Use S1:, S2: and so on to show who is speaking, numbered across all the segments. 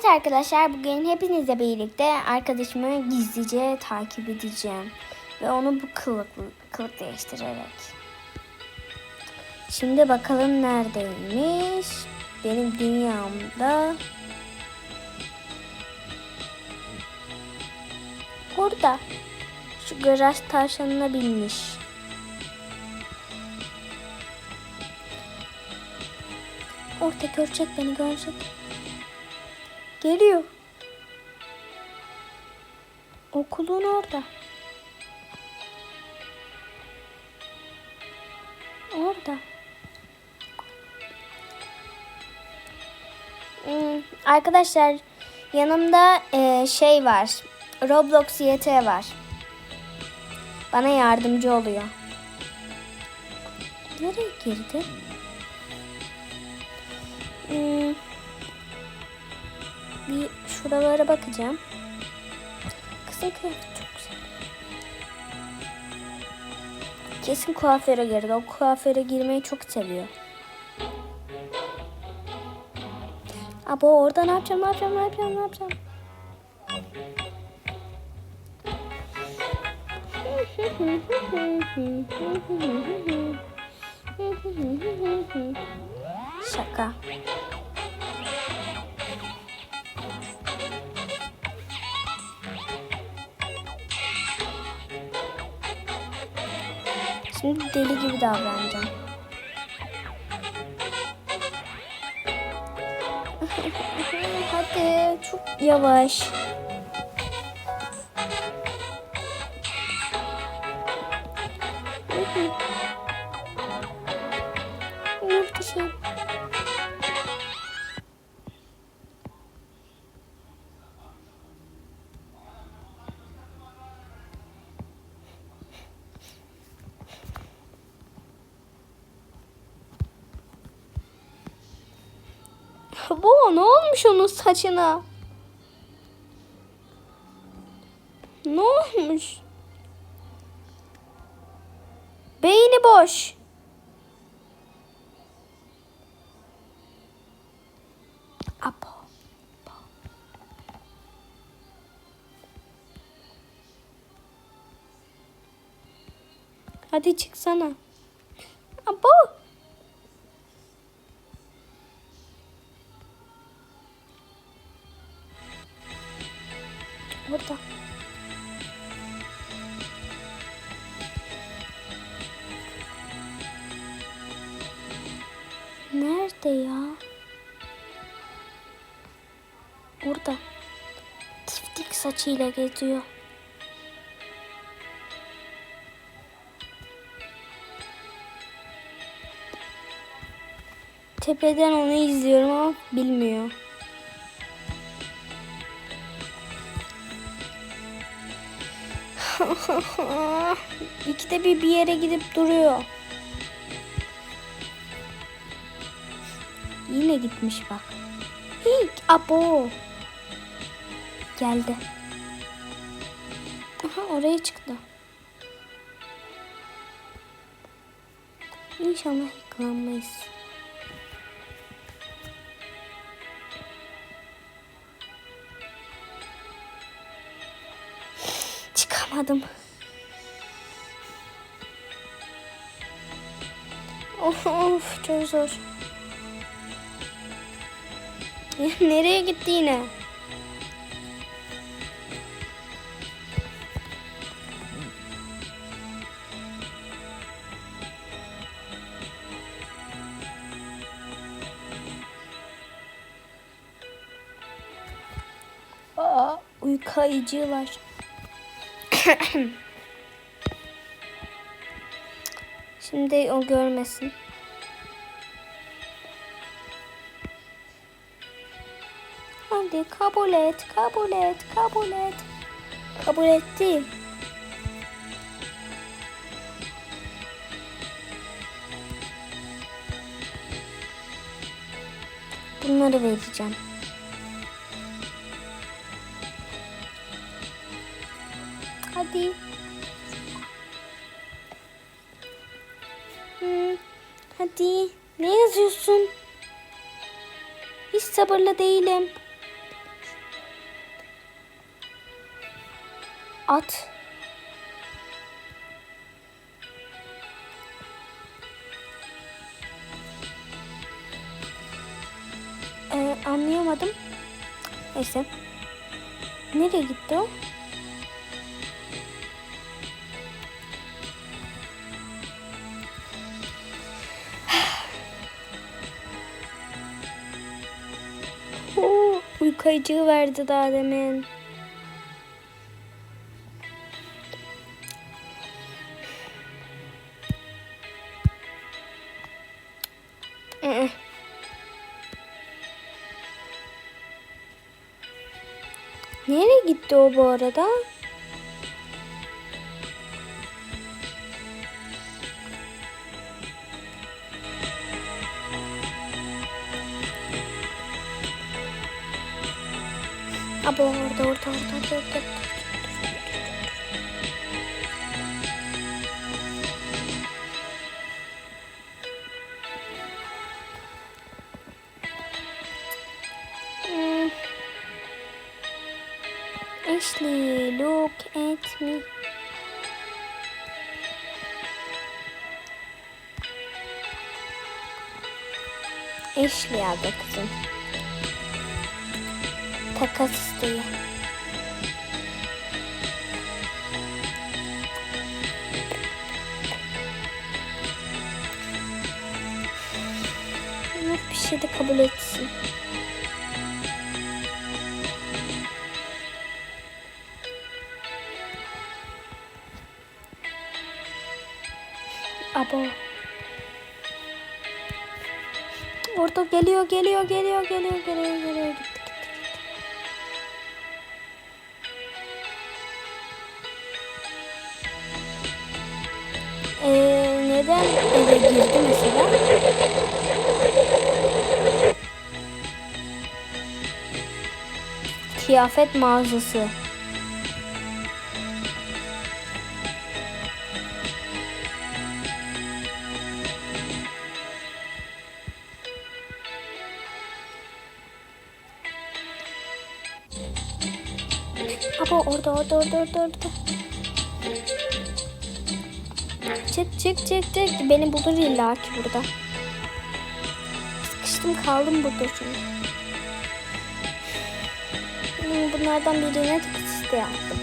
S1: Evet arkadaşlar bugün hepinizle birlikte arkadaşımı gizlice takip edeceğim. Ve onu bu kılık, kılık değiştirerek. Şimdi bakalım neredeymiş. Benim dünyamda. Burada. Şu garaj tavşanına binmiş. Orada görecek beni görecek. Geliyor. Okulun orada. Orada. Hmm, arkadaşlar yanımda e, şey var. Roblox YT var. Bana yardımcı oluyor. Nereye girdi? Hmm, bir şuralara bakacağım. Kızın kıyafeti çok güzel. Kesin kuaföre girdi. O kuaföre girmeyi çok seviyor. Abo orada ne yapacağım, ne yapacağım, ne yapacağım, ne yapacağım? Şaka. Şimdi deli gibi davranacağım. Hadi çok yavaş. Bu ne olmuş onun saçına? Ne olmuş? Beyni boş. Apo. Hadi çıksana. Burada. Nerede ya? Orada. Tiftik saçıyla geziyor. Tepeden onu izliyorum ama bilmiyor. İkide bir bir yere gidip duruyor. Yine gitmiş bak. İlk abo. Geldi. Aha oraya çıktı. İnşallah yıkılanmayız. Çıkamadım. Of, of çok zor. Nereye gitti yine? Aa, uyku ayıcılar. Şimdi o görmesin. Hadi kabul et, kabul et, kabul et. Kabul etti. Bunları vereceğim. Hadi. Hmm, hadi. Ne yazıyorsun? Hiç sabırlı değilim. At. Ee, anlayamadım. Neyse. Nereye gitti o? Acığı verdi daha demin. Ee. Nereye gitti o bu arada? Abo orada orada orada orada. orada. Hmm. Ashley, look at me. Ashley adı kızım. Takas isteği. Bir şey de kabul etsin. Abo. Orada geliyor, geliyor, geliyor, geliyor, geliyor, geliyor. Neden eve girdi mesela? Kıyafet mağazası. Aba orada orada orada orada orada. Çık çık çık çık. Beni bulur illa ki burada. Sıkıştım kaldım burada çünkü. Hmm, Bunlardan birine tıkıt iste yaptım.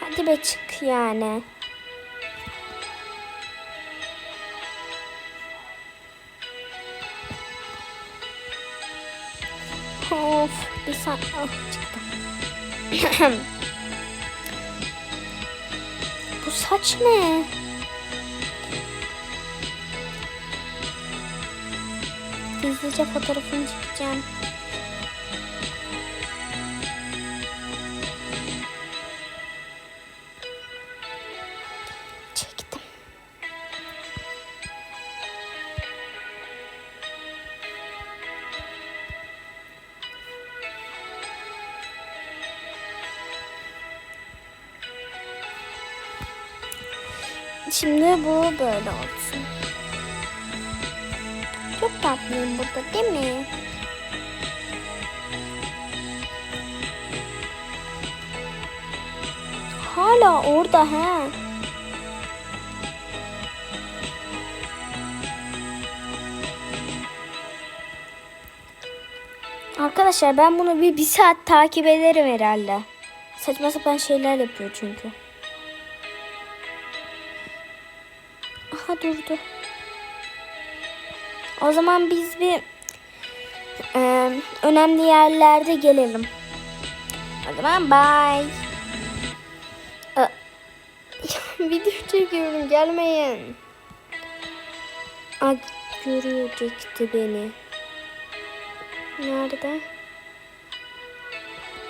S1: Hadi be çık yani. Of bir saat oh, çıktı. Bu saç ne? Gizlice fotoğrafını çekeceğim. Şimdi bu böyle olsun. Çok tatlıyım burada değil mi? Hala orada he. Arkadaşlar ben bunu bir, bir saat takip ederim herhalde. Saçma sapan şeyler yapıyor çünkü. Durdu. O zaman biz bir e, önemli yerlerde gelelim. O zaman bye. E, video çekiyorum gelmeyin. Aa, görecekti beni. Nerede?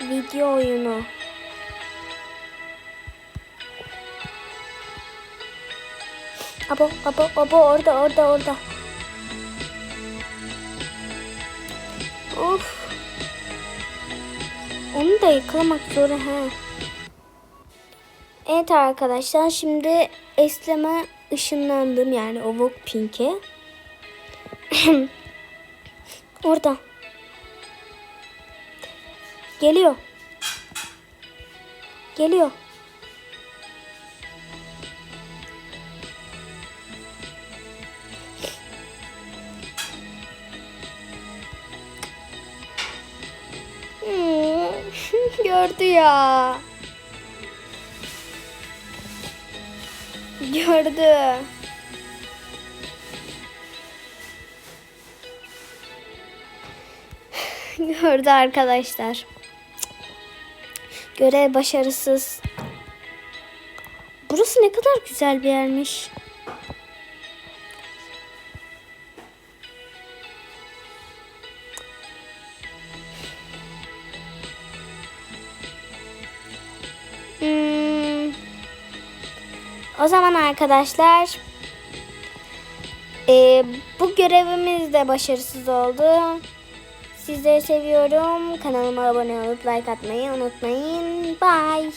S1: Video oyunu. Abo, abo, abo orada, orada, orada. Of. Onu da yakalamak zor ha. Evet arkadaşlar şimdi Eslem'e ışınlandım yani o Vogue Pink'e. Orada. Geliyor. Geliyor. Gördü ya. Gördü. Gördü arkadaşlar. Görev başarısız. Burası ne kadar güzel bir yermiş. O zaman arkadaşlar eee, bu görevimiz de başarısız oldu. Sizleri seviyorum. Kanalıma abone olup like atmayı unutmayın. Bye.